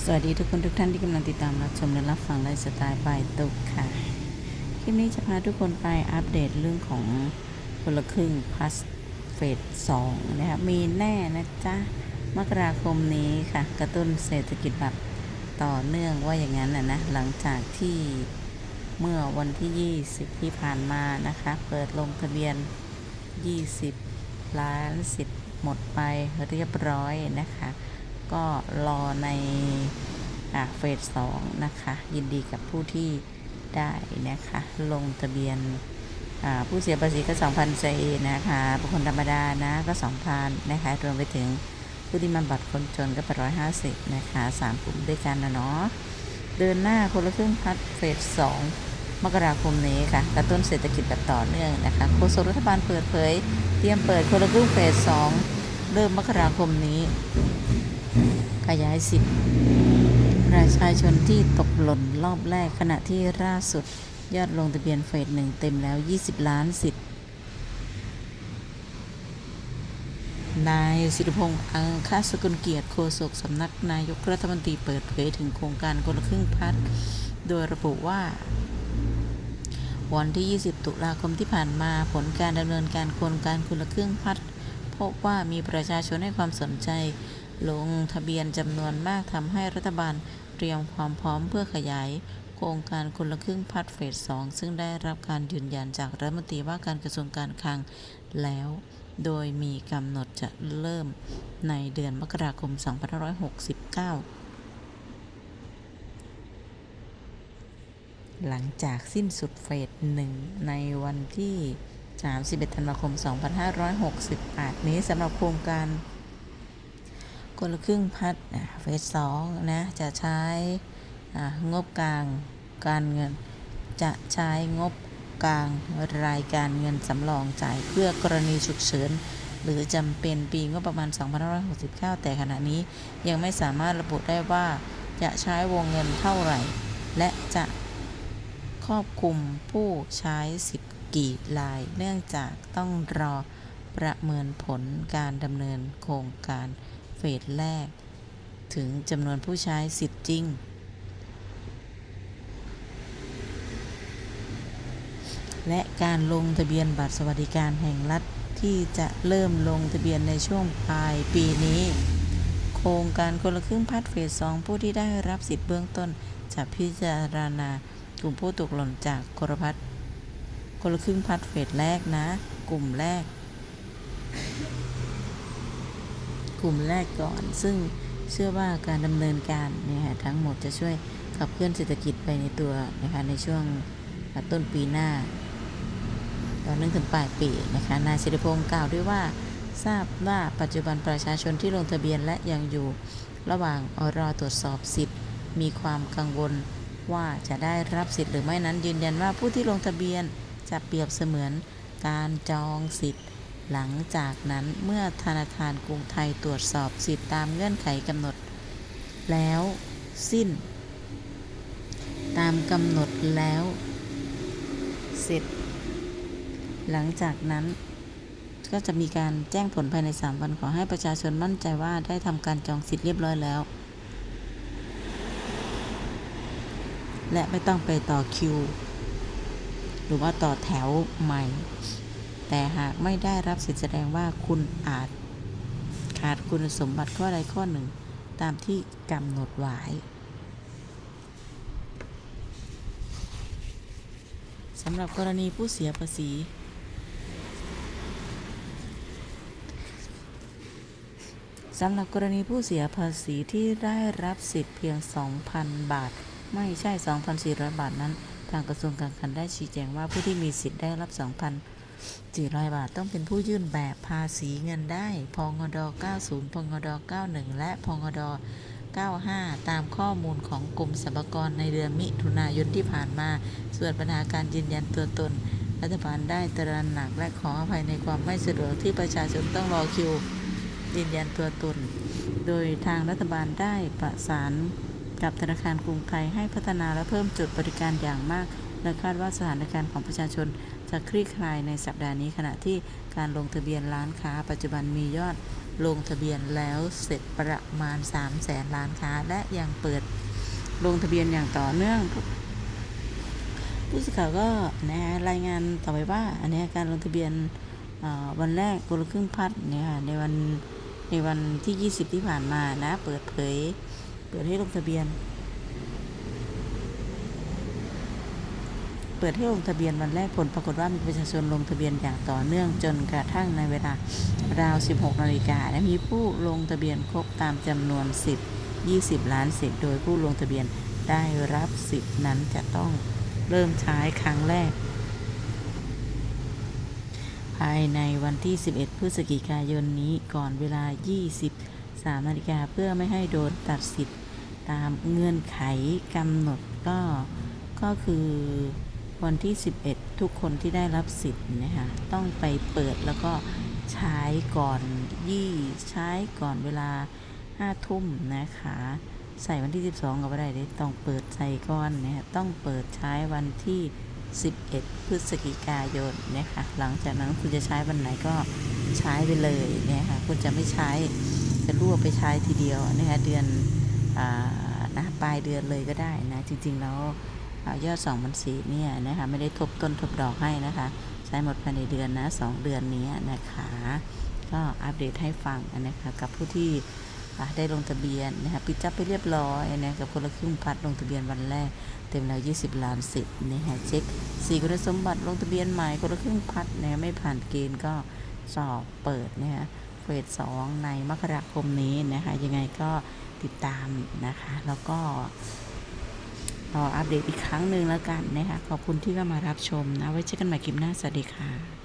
สวัสดีทุกคนทุกท่านที่กำลังติดตามรับชมและรับฟังไลฟ์สไตล์บายตุกค่ะ คลิปนี้จะพาทุกคนไปอัปเดตเรื่องของคนละครึ่งพัสเฟสสองนะคะมีแน่นะจ๊ะ มกราคมนี้ค่ะ กระตุ้นเศรษฐกิจแบบต่อเนื่องว่าอย่างนั้นนะนะ หลังจากที่เมื่อวันที่ 20 ที่ผ่านมานะคะ เปิดลงทะเบียน 20 ล้านสิทธิ์หมดไปเรียบร้อยนะคะ ก็รอในอ่าเฟสสองนะคะ ยินดีกับผู้ที่ได้นะคะ ลงทะเบียนผู้เสียภาษีก็ 2,000ใจนะคะบุคคลธรรมดานะก็ 2,000นะคะรวมไปถึงผู้ที่มาบัตรคนจนก็850นะคะสามกลุ่มด้วยกันนะเนาะเดินหน้าคนละครึ่งพัดเฟสสองมกราคมนี้ค่ะ กระตุ้นเศรษฐกิจแบบต่อเนื่องนะคะโฆษกรัฐบาลเปิดเผย เตรียมเปิดคนละครึ่งเฟสสองเริ่มมกราคมนี้ ขยายสิทธิ์ประชาชนที่ตกหล่นรอบแรกขณะที่ล่าสุดยอดลงทะเบียนเฟสหนึ่งเต็มแล้ว 20 ล้านสิทธิ์นายสิริพงษ์อังคาสกุลเกียรติโฆษกสำนักนายกรัฐมนตรีเปิดเผยถึงโครงการคนละครึ่งพัดโดยระบุว่า วันที่ 20 ตุลาคมที่ผ่านมาผลการดำเนินการโครงการคนละครึ่งพัดพบว่ามีประชาชนให้ความสนใจ ลงทะเบียนจำนวนมากทำให้รัฐบาลเตรียมความพร้อมเพื่อขยาย โครงการคนละครึ่งพัดเฟส 2 ซึ่งได้รับการยืนยันจากรัฐมนตรีว่าการกระทรวงการคลังแล้ว โดยมีกำหนดจะเริ่มในเดือนมกราคม 2569หลังจากสิ้นสุดเฟสหนึ่งในวันที่ 31 ธันวาคม 2568 นี้สำหรับโครงการ คนละครึ่งพัดเฟสสองนะ จะใช้งบกลางการเงิน จะใช้งบกลางรายการเงินสำรองจ่ายเพื่อกรณีฉุกเฉินหรือจำเป็นปีงบประมาณ 2569 แต่ขณะนี้ยังไม่สามารถระบุได้ว่าจะใช้วงเงินเท่าไหร่ และจะครอบคลุมผู้ใช้สิทธิ์กี่ราย เนื่องจากต้องรอประเมินผลการดำเนินโครงการ ฟสแรก ถึงจำนวนผู้ใช้สิทธิ์จริง และการลงทะเบียนบัตรสวัสดิการแห่งรัฐที่จะเริ่มลงทะเบียนในช่วงปลายปีนี้ โครงการคนละครึ่งพัดเฟสสองผู้ที่ได้รับสิทธิ์เบื้องต้น จะพิจารณากลุ่มผู้ตกหล่นจากกรพัฒคนละครึ่งพัดเฟสแรกนะ กลุ่มแรก กลุ่มแรกก่อน ซึ่งเชื่อว่าการดำเนินการเนี่ยค่ะทั้งหมดจะช่วยขับเคลื่อนเศรษฐกิจไปในตัวนะคะในช่วงต้นปีหน้าต่อเนื่องถึงปลายปีนะคะนายสิริพงศ์กล่าวด้วยว่าทราบว่าปัจจุบันประชาชนที่ลงทะเบียนและยังอยู่ระหว่างรอตรวจสอบสิทธิ์ มีความกังวลว่าจะได้รับสิทธิ์หรือไม่นั้นยืนยันว่าผู้ที่ลงทะเบียนจะเปรียบเสมือนการจองสิทธิ์ หลังจากนั้นเมื่อธนาคารกรุงไทยตรวจสอบสิทธิตามเงื่อนไขกำหนด แล้วสิ้น ตามกำหนดแล้ว เสร็จ หลังจากนั้นก็จะมีการแจ้งผลภายใน 3 วันขอให้ประชาชนมั่นใจว่าได้ทำการจองสิทธิ์เรียบร้อยแล้ว และไม่ต้องไปต่อคิว หรือว่าต่อแถวใหม่ แต่หากไม่ได้รับสิทธิแสดงว่าคุณอาจขาดคุณสมบัติข้อใดข้อหนึ่ง ตามที่กำหนดไว้สำหรับกรณีผู้เสียภาษี สำหรับกรณีผู้เสียภาษีที่ได้รับสิทธิ์เพียง 2,000 บาท ไม่ใช่ 2,400 บาทนั้น ทางกระทรวงการคลังได้ชี้แจงว่าผู้ที่มีสิทธิ์ได้รับ 2,400 บาทต้องเป็นผู้ยื่นแบบภาษีเงินได้ พงด 90 พงด 91 และพงด 95 ตามข้อมูลของกรมสรรพากรในเดือนมิถุนายนที่ผ่านมา ส่วนปัญหาการยืนยันตัวตน รัฐบาลได้ตระหนักและขออภัยในความไม่สะดวกที่ประชาชนต้องรอคิวยืนยันตัวตน โดยทางรัฐบาลได้ประสานกับธนาคารกรุงไทยให้พัฒนาและเพิ่มจุดบริการอย่างมากและคาดว่าสถานการณ์ของประชาชน จะคลี่คลายในสัปดาห์นี้ขณะที่การลงทะเบียนร้านค้า ปัจจุบันมียอดลงทะเบียนแล้วเสร็จประมาณ 3 0 0แสนล้านค้า และยังเปิดลงทะเบียนอย่างต่อเนื่อง ผู้สื่อข่าวก็นะฮะรายงานต่อไปว่า อันนี้การลงทะเบียนวันแรกคนละครึ่งพัดเนี่ยในวันในวันที่ 20 ที่ผ่านมานะ เปิดเผย เปิดให้ลงทะเบียน เปิดให้ลงทะเบียนวันแรกผลปรากฏว่ามีประชาชนลงทะเบียนอย่างต่อเนื่องจนกระทั่งในเวลาราว 16 นาฬิกาและมีผู้ลงทะเบียนครบตามจำนวนสิทธิ์20 ล้านสิทธิ์โดยผู้ลงทะเบียนได้รับสิทธิ์นั้นจะต้องเริ่มใช้ครั้งแรก ภายในวันที่ 11 พฤศจิกายนนี้ก่อนเวลา 23 นาฬิกาเพื่อไม่ให้โดนตัดสิทธิ์ตามเงื่อนไขกำหนดก็ก็คือ วันที่ 11 ทุกคนที่ได้รับสิทธิ์นะคะต้องไปเปิดแล้วก็ใช้ก่อนยี่ใช้ก่อนเวลา5ทุ่มนะคะ ใส่วันที่ 12 ก็ไม่ได้เด้ต้องเปิดใส่ก้อนเนี่ยต้องเปิดใช้วันที่ 11 พฤศจิกายนนะคะหลังจากนั้นคุณจะใช้วันไหนก็ใช้ไปเลยเนี่ยค่ะคุณจะไม่ใช้จะรวบไปใช้ทีเดียวนะคะเดือนอนะปลายเดือนเลยก็ได้นะจริงๆแล้ว ยอด2 0 0 0เนี่ยนะคะไม่ได้ทบต้นทบดอกให้นะคะ ใช้หมดภายในเดือนนะ 2 เดือนนี้นะคะ ก็อัปเดตให้ฟังนะคะกับผู้ที่ได้ลงทะเบียนนะคะปิดจับไปเรียบร้อยนะกับคนละครึ่งพัดลงทะเบียนวันแรก เต็มแล้ว 20 ล้านสิทธิ์นะคะเช็คสี่คุณสมบัติลงทะเบียนใหม่คนละครึ่งพัดนะไม่ผ่านเกณฑ์ก็สอบเปิดนะคะเฟสสองในมกราคมนี้นะคะยังไงก็ติดตามนะคะ แล้วก็ รออัปเดตอีกครั้งหนึ่งแล้วกันนะคะขอบคุณที่เข้ามารับชมนะ ไว้เจอกันใหม่คลิปหน้า สวัสดีค่ะ